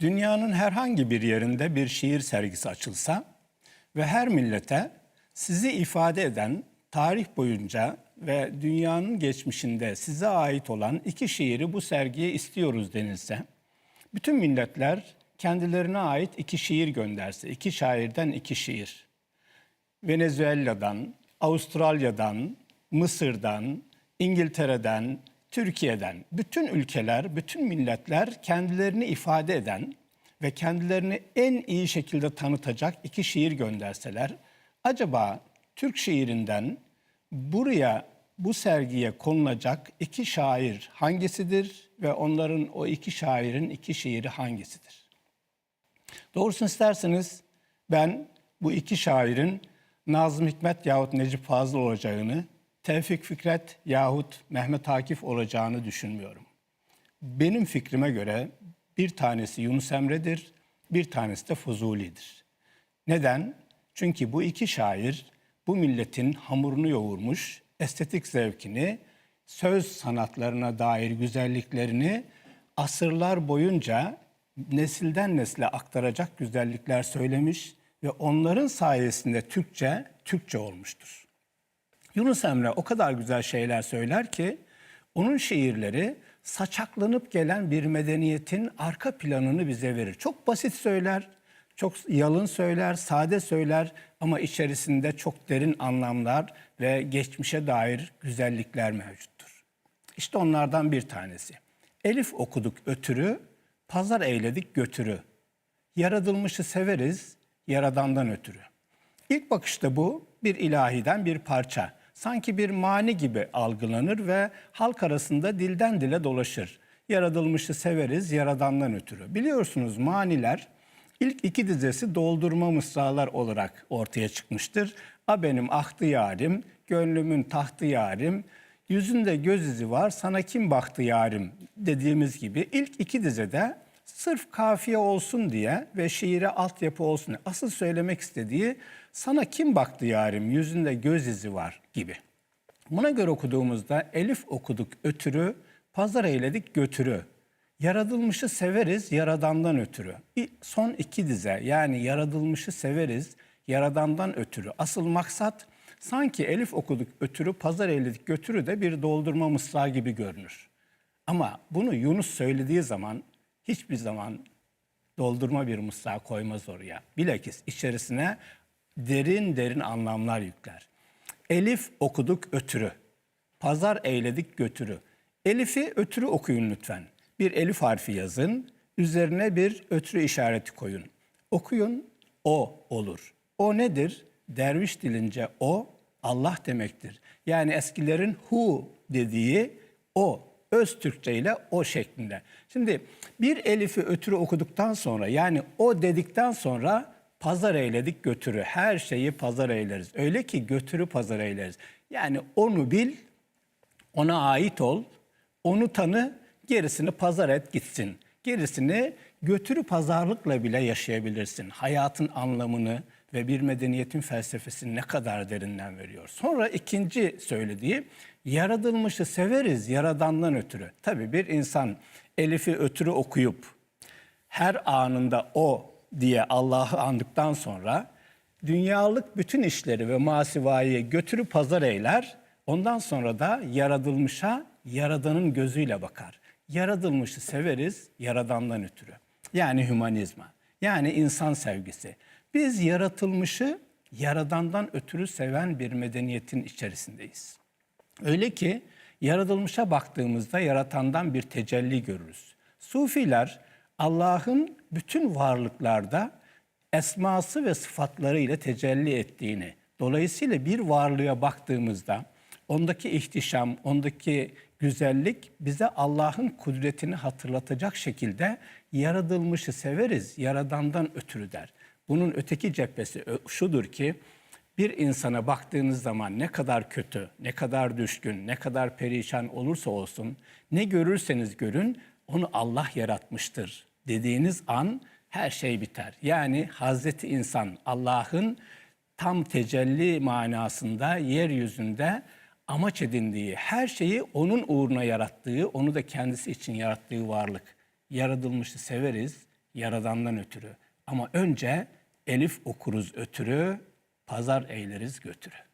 Dünyanın herhangi bir yerinde bir şiir sergisi açılsa ve her millete sizi ifade eden tarih boyunca ve dünyanın geçmişinde size ait olan iki şiiri bu sergiye istiyoruz denilse, bütün milletler kendilerine ait iki şiir gönderse, iki şairden iki şiir, Venezuela'dan, Avustralya'dan, Mısır'dan, İngiltere'den, Türkiye'den bütün ülkeler, bütün milletler kendilerini ifade eden ve kendilerini en iyi şekilde tanıtacak iki şiir gönderseler, acaba Türk şiirinden buraya bu sergiye konulacak iki şair hangisidir ve onların o iki şairin iki şiiri hangisidir? Doğrusunu isterseniz ben bu iki şairin Nazım Hikmet yahut Necip Fazıl olacağını, Tevfik Fikret yahut Mehmet Akif olacağını düşünmüyorum. Benim fikrime göre bir tanesi Yunus Emre'dir, bir tanesi de Fuzuli'dir. Neden? Çünkü bu iki şair bu milletin hamurunu yoğurmuş, estetik zevkini, söz sanatlarına dair güzelliklerini asırlar boyunca nesilden nesile aktaracak güzellikler söylemiş ve onların sayesinde Türkçe, Türkçe olmuştur. Yunus Emre o kadar güzel şeyler söyler ki onun şiirleri saçaklanıp gelen bir medeniyetin arka planını bize verir. Çok basit söyler, çok yalın söyler, sade söyler ama içerisinde çok derin anlamlar ve geçmişe dair güzellikler mevcuttur. İşte onlardan bir tanesi. Elif okuduk ötürü, pazar eyledik götürü. Yaratılmışı severiz, yaradandan ötürü. İlk bakışta bu bir ilahiden bir parça. Sanki bir mani gibi algılanır ve halk arasında dilden dile dolaşır. Yaratılmışı severiz yaradandan ötürü. Biliyorsunuz maniler ilk iki dizesi doldurma mısralar olarak ortaya çıkmıştır. A benim ahtı yarim, gönlümün tahtı yarim, yüzünde göz izi var sana kim baktı yarim dediğimiz gibi ilk iki dizede sırf kafiye olsun diye ve şiire altyapı olsun diye asıl söylemek istediği sana kim baktı yarim yüzünde göz izi var gibi. Buna göre okuduğumuzda elif okuduk ötürü, pazar eyledik götürü. Yaratılmışı severiz yaradandan ötürü. Son iki dize yani yaratılmışı severiz yaradandan ötürü. Asıl maksat sanki elif okuduk ötürü, pazar eyledik götürü de bir doldurma mısrağı gibi görünür. Ama bunu Yunus söylediği zaman hiçbir zaman doldurma bir mısra koymaz oraya. Bilakis içerisine derin derin anlamlar yükler. Elif okuduk ötürü. Pazar eyledik götürü. Elif'i ötürü okuyun lütfen. Bir elif harfi yazın. Üzerine bir ötürü işareti koyun. Okuyun o olur. O nedir? Derviş dilince o Allah demektir. Yani eskilerin hu dediği o öz Türkçe ile o şeklinde. Şimdi bir elifi ötürü okuduktan sonra yani o dedikten sonra pazar eyledik götürü. Her şeyi pazar eyleriz. Öyle ki götürü pazar eyleriz. Yani onu bil, ona ait ol, onu tanı, gerisini pazar et gitsin. Gerisini götürü pazarlıkla bile yaşayabilirsin. Hayatın anlamını ve bir medeniyetin felsefesini ne kadar derinden veriyor. Sonra ikinci söylediği yaratılmışı severiz yaradandan ötürü. Tabii bir insan Elif'i ötürü okuyup her anında o diye Allah'ı andıktan sonra dünyalık bütün işleri ve masivayı götürüp pazar eyler. Ondan sonra da yaratılmışa yaradanın gözüyle bakar. Yaratılmışı severiz yaradandan ötürü. Yani hümanizma. Yani insan sevgisi. Biz yaratılmışı yaradandan ötürü seven bir medeniyetin içerisindeyiz. Öyle ki yaratılmışa baktığımızda yaratandan bir tecelli görürüz. Sufiler Allah'ın bütün varlıklarda esması ve sıfatları ile tecelli ettiğini, dolayısıyla bir varlığa baktığımızda ondaki ihtişam, ondaki güzellik bize Allah'ın kudretini hatırlatacak şekilde yaratılmışı severiz, yaradandan ötürü der. Bunun öteki cephesi ö- şudur ki bir insana baktığınız zaman ne kadar kötü, ne kadar düşkün, ne kadar perişan olursa olsun, ne görürseniz görün onu Allah yaratmıştır dediğiniz an her şey biter. Yani Hazreti insan Allah'ın tam tecelli manasında yeryüzünde amaç edindiği, her şeyi onun uğruna yarattığı, onu da kendisi için yarattığı varlık. Yaratılmışı severiz, Yaradan'dan ötürü. Ama önce elif okuruz ötürü, pazar eyleriz götürü.